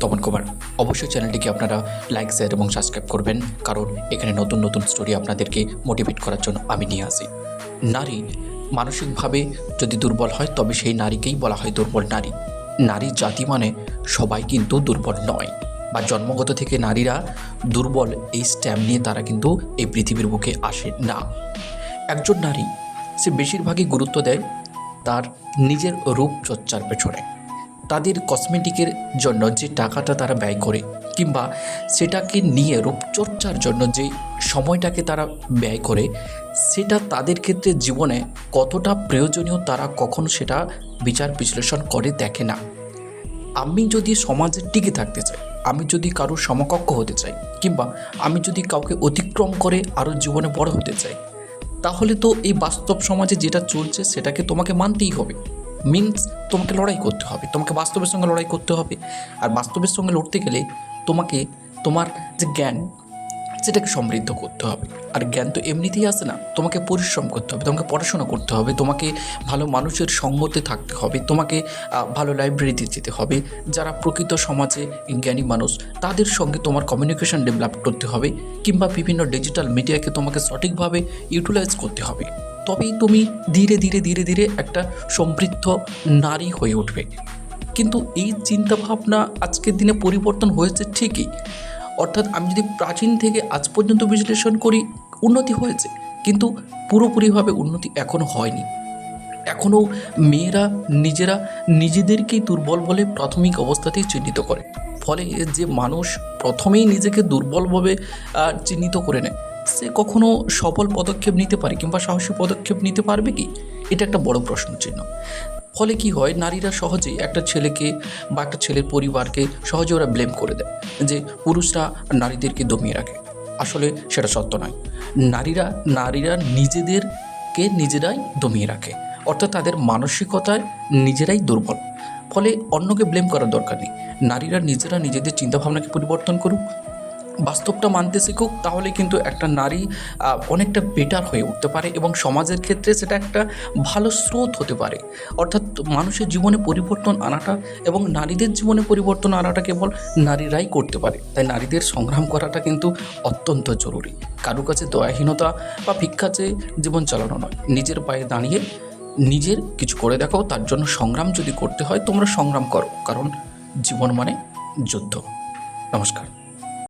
তপন কুমার। অবশ্যই চ্যানেলটিকে আপনারা লাইক শেয়ার এবং সাবস্ক্রাইব করবেন, কারণ এখানে নতুন নতুন স্টোরি আপনাদেরকে মোটিভেট করার জন্য আমি নিয়ে আসি। নারী মানসিকভাবে যদি দুর্বল হয়, তবে সেই নারীকেই বলা হয় দুর্বল নারী। নারী জাতি মানে সবাই কিন্তু দুর্বল নয়। বা জন্মগত থেকে নারীরা দুর্বল এই স্ট্যাম্প নিয়ে তারা কিন্তু এই পৃথিবীর বুকে আসে না। একজন নারী সে বেশিরভাগই গুরুত্ব দেয় তার নিজের রূপচর্চার পেছনে। তাদের কসমেটিকের জন্য যে টাকাটা তারা ব্যয় করে কিংবা সেটাকে নিয়ে রূপচর্চার জন্য যে সময়টাকে তারা ব্যয় করে, সেটা তাদের ক্ষেত্রে জীবনে কতটা প্রয়োজনীয় তারা কখনো সেটা বিচার বিশ্লেষণ করে দেখে না। আমি যদি সমাজে টিকে থাকতে চাই, আমি যদি কারোর সমকক্ষ হতে চাই কিংবা আমি যদি কাউকে অতিক্রম করে আরও জীবনে বড় হতে চাই, তাহলে তো এই বাস্তব সমাজে যেটা চলছে সেটাকে তোমাকে মানতেই হবে। মিনস তোমাকে লড়াই করতে হবে, তোমাকে বাস্তবের সঙ্গে লড়াই করতে হবে। আর বাস্তবের সঙ্গে লড়তে গেলে তোমাকে, তোমার যে জ্ঞান, সেটাকে সমৃদ্ধ করতে হবে। আর জ্ঞান তো এমনিতেই আসে না, তোমাকে পরিশ্রম করতে হবে, তোমাকে পড়াশোনা করতে হবে, তোমাকে ভালো মানুষের সঙ্গতে থাকতে হবে, তোমাকে ভালো লাইব্রেরিতে যেতে হবে। যারা প্রকৃত সমাজে জ্ঞানী মানুষ, তাদের সঙ্গে তোমার কমিউনিকেশন ডেভেলপ করতে হবে, কিংবা বিভিন্ন ডিজিটাল মিডিয়াকে তোমাকে সঠিকভাবে ইউটিলাইজ করতে হবে। তবেই তুমি ধীরে ধীরে ধীরে ধীরে একটা সমৃদ্ধ নারী হয়ে উঠবে। কিন্তু এই চিন্তাভাবনা আজকের দিনে পরিবর্তন হয়েছে ঠিকই। অর্থাৎ আমি যদি প্রাচীন থেকে আজ পর্যন্ত বিশ্লেষণ করি, উন্নতি হয়েছে। কিন্তু পুরোপুরিভাবে উন্নতি এখনও হয়নি। এখনও মেয়েরা, নিজেরা নিজেদেরকেই দুর্বল বলে প্রাথমিক অবস্থাতেই চিহ্নিত করে। ফলে যে মানুষ প্রথমেই নিজেকে দুর্বলভাবে চিহ্নিত করে নেয় সে কখনো সফল পদক্ষেপ নিতে পারে কিংবা সাহসী পদক্ষেপ নিতে পারবে কি? এটা একটা বড় প্রশ্ন চিহ্ন। ফলে কি হয়? নারীরা সহজেই একটা ছেলেকে বা একটা ছেলের পরিবারকে সহজে ওরা ব্লেম করে দেয় যে পুরুষরা নারীদেরকে দমিয়ে রাখে। আসলে সেটা সত্য নয়। নারীরা নারীরা নিজেদেরকে নিজেরাই দমিয়ে রাখে। অর্থাৎ তাদের মানসিকতায় নিজেরাই দুর্বল। ফলে অন্যকে ব্লেম করার দরকার নেই। নারীরা নিজেরা নিজেদের চিন্তাভাবনাকে পরিবর্তন করুক। বাস্তবটা মানতে শিখুক, তাহলে কিন্তু একটা নারী অনেকটা বেটার হয়ে উঠতে পারে এবং সমাজের ক্ষেত্রে সেটা একটা ভালো স্রোত হতে পারে। অর্থাৎ মানুষের জীবনে পরিবর্তন আনাটা এবং নারীদের জীবনে পরিবর্তন আনাটা কেবল নারীরাই করতে পারে। তাই নারীদের সংগ্রাম করাটা কিন্তু অত্যন্ত জরুরি। কারও কাছে দয়াহীনতা বা ভিক্ষা চেয়ে জীবন চালানো নয়। নিজের পায়ে দাঁড়িয়ে নিজের কিছু করে দেখাও তার জন্য সংগ্রাম যদি করতে হয়, তোমরা সংগ্রাম করো। কারণ জীবন মানে যুদ্ধ। নমস্কার।